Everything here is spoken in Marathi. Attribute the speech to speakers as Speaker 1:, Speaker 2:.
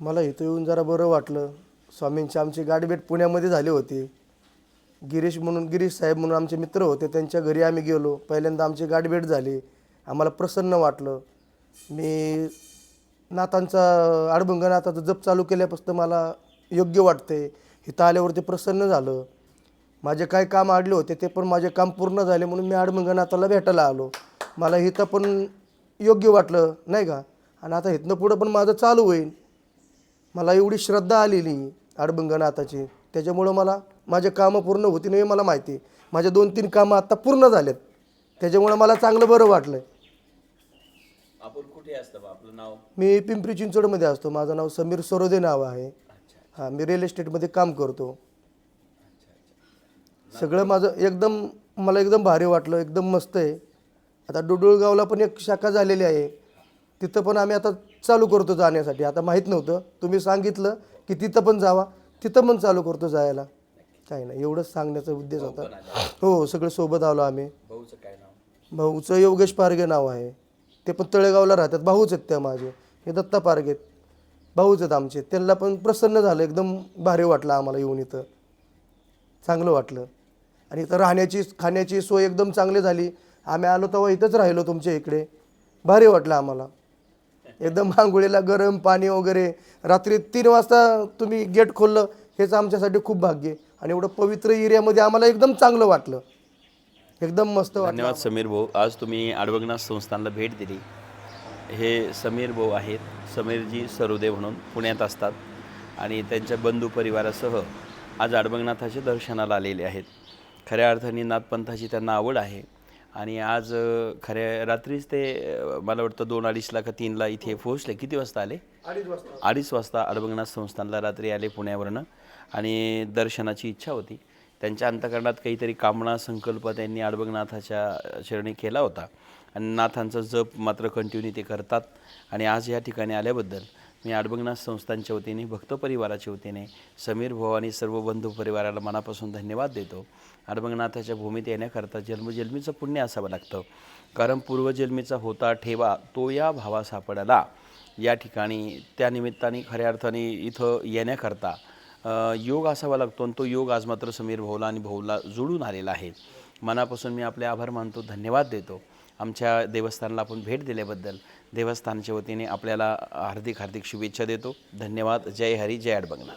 Speaker 1: मला इथं येऊन जरा बरं वाटलं. स्वामींची आमची गाठभेट पुण्यामध्ये झाली होती. गिरीश म्हणून गिरीश साहेब म्हणून आमचे मित्र होते. त्यांच्या घरी आम्ही गेलो. पहिल्यांदा आमची गाठभेट झाली. आम्हाला प्रसन्न वाटलं. मी नाथांचा अडभंगनाथाचा जप चालू केल्यापासून मला योग्य वाटते इथं आल्यावरती प्रसन्न झालं. माझे काय काम आडले होते ते पण माझे काम पूर्ण झाले म्हणून मी अडभंगनाथाला भेटायला आलो. मला इथं पण योग्य वाटलं नाही का? आणि आता इथनं पुढं पण माझं चालू होईल. मला एवढी श्रद्धा आलेली अडभंगनाथाची त्याच्यामुळं मला माझे कामं पूर्ण होती नाही मला माहिती आहे. माझे दोन तीन कामं आत्ता पूर्ण झालेत. त्याच्यामुळं मला चांगलं बरं वाटलं
Speaker 2: आपण कुठे असतं बा? आपलं नाव?
Speaker 1: मी पिंपरी चिंचवडमध्ये असतो. माझं नाव समीर सरोदे नाव आहे. हां मी रिअल इस्टेटमध्ये काम करतो. सगळं माझं एकदम मला एकदम भारी वाटलं एकदम मस्त आहे. आता डुडुळगावला पण एक शाखा झालेली आहे. तिथं पण आम्ही आता चालू करतो जाण्यासाठी. आता माहीत नव्हतं. तुम्ही सांगितलं की तिथं पण जावा. तिथं पण चालू करतो जायला. काही नाही. एवढंच सांगण्याचा उद्देश होता. हो सगळे सोबत आलो आम्ही.
Speaker 2: भाऊचं काय नाव?
Speaker 1: भाऊचं योगेश पारगे नाव आहे. ते पण तळेगावला राहतात. भाऊच आहेत त्या माझे हे दत्ता पारगे आहेत. भाऊच आहेत आमचे. त्यांना पण प्रसन्न झालं. एकदम भारी वाटलं आम्हाला येऊन इथं. चांगलं वाटलं. आणि इथं राहण्याची खाण्याची सोय एकदम चांगली झाली. आम्ही आलो तेव्हा इथंच राहिलो तुमच्या इकडे. भारी वाटलं आम्हाला. एकदम आंघोळीला गरम पाणी वगैरे. रात्री तीन वाजता तुम्ही गेट खोललं हेच आमच्यासाठी खूप भाग्य. आहे. आणि एवढं पवित्र एरियामध्ये आम्हाला एकदम चांगलं वाटलं. एकदम मस्त वाटलं
Speaker 2: धन्यवाद समीर भाऊ. आज तुम्ही आडवगनाथ संस्थानला भेट दिली. हे समीर भाऊ आहेत समीरजी सरोदे म्हणून पुण्यात असतात. आणि त्यांच्या बंधू परिवारासह आज आडबंगनाथाच्या दर्शनाला आलेले आहेत. खऱ्या अर्थाने नाथपंथाची त्यांना आवड आहे. आणि आज खऱ्या रात्रीच ते मला वाटतं दोन अडीचला का तीनला इथे पोहोचले. किती वाजता आले?
Speaker 1: अडीच वाजता.
Speaker 2: अडीच वाजता अडबंगनाथ संस्थानला रात्री आले पुण्यावरनं. आणि दर्शनाची इच्छा होती. त्यांच्या अंतकरणात काहीतरी कामना संकल्प त्यांनी अडबंगनाथाच्या चरणी केला होता. आणि नाथांचा जप मात्र कंटिन्यू ते करतात. आणि आज या ठिकाणी आल्याबद्दल मी आडबंगनाथ संस्थांच्या वतीने भक्त परिवाराच्या वतीने समीर भवानी सर्व बंधू परिवाराला मनापासून धन्यवाद देतो. आडबंगनाथाच्या भूमीत येण्याकरता जन्मजन्मीचं पुण्य असावं लागतं. कारण पूर्वजन्मीचा होता ठेवा तो या भावा सापडला. या ठिकाणी त्या निमित्ताने खऱ्या अर्थाने इथं येण्याकरता योग असावा लागतो आणि तो योग आज मात्र समीर भाऊला आणि भाऊला जुळून आलेला आहे. मनापासून मी आपले आभार मानतो धन्यवाद देतो. आमच्या देवस्थानाला आपण भेट दिल्याबद्दल देवस्थानच्या वतीने आपल्याला हार्दिक हार्दिक शुभेच्छा देतो. धन्यवाद. जय हरी जय अडबंगनाथ